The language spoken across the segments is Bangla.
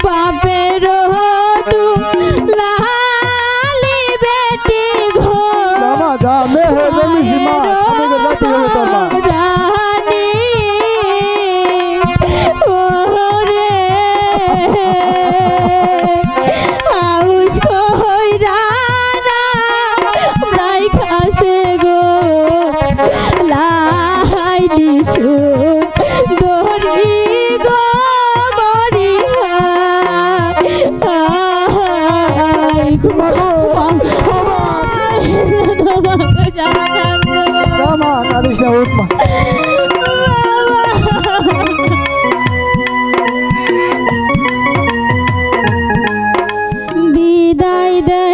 Bob. Tama, kalis na upma. বিদায় দেয়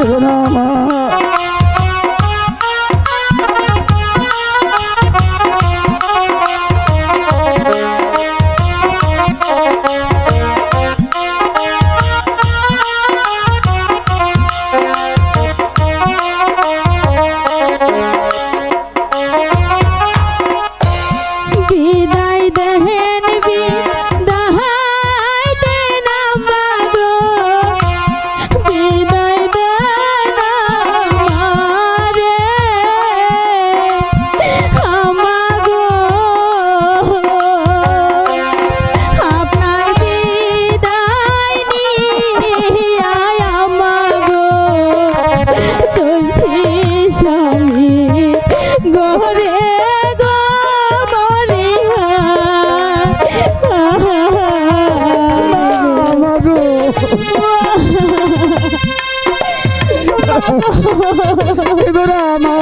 মা বেদনা মা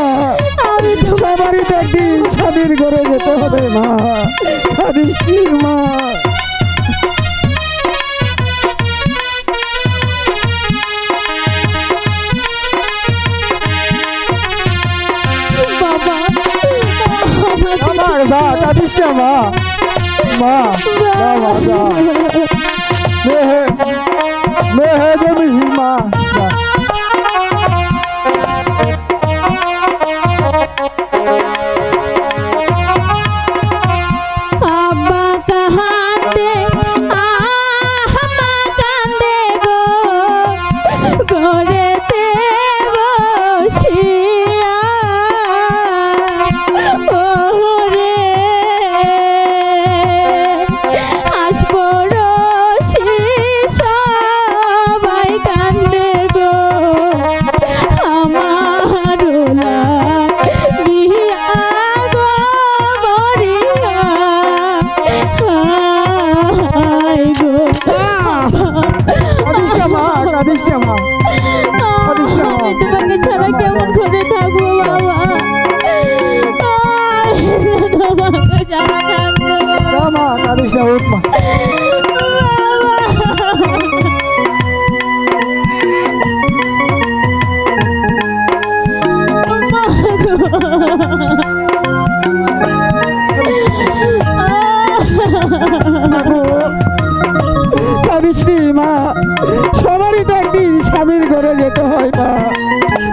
আমি বাড়িতে একদিন স্বাধীন করে যেতে হবে মা। স্বাধীন মা। মা কাঁদিস মা। মা মা মেহে মেহে দেবী মা। যাও মা সবারই তো একদিন স্বামীর ঘরে যেতে হয় না।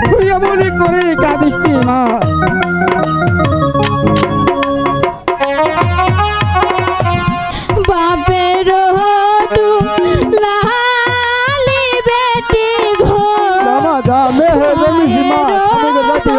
তুই এমনই করে কাঁদিস মা Moçada, meu, vamos demais. Amiga, vai ter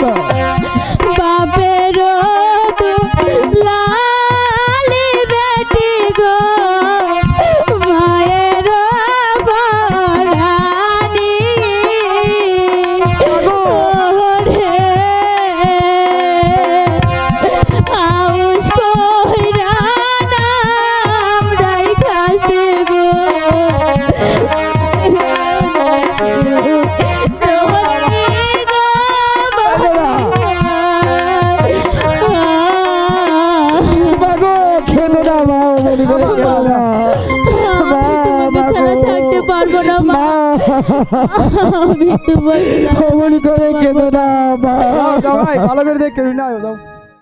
কেঁদো থাকতে পারব না মা। আমি করে কেঁদো না মা। ভালো করে দেখে না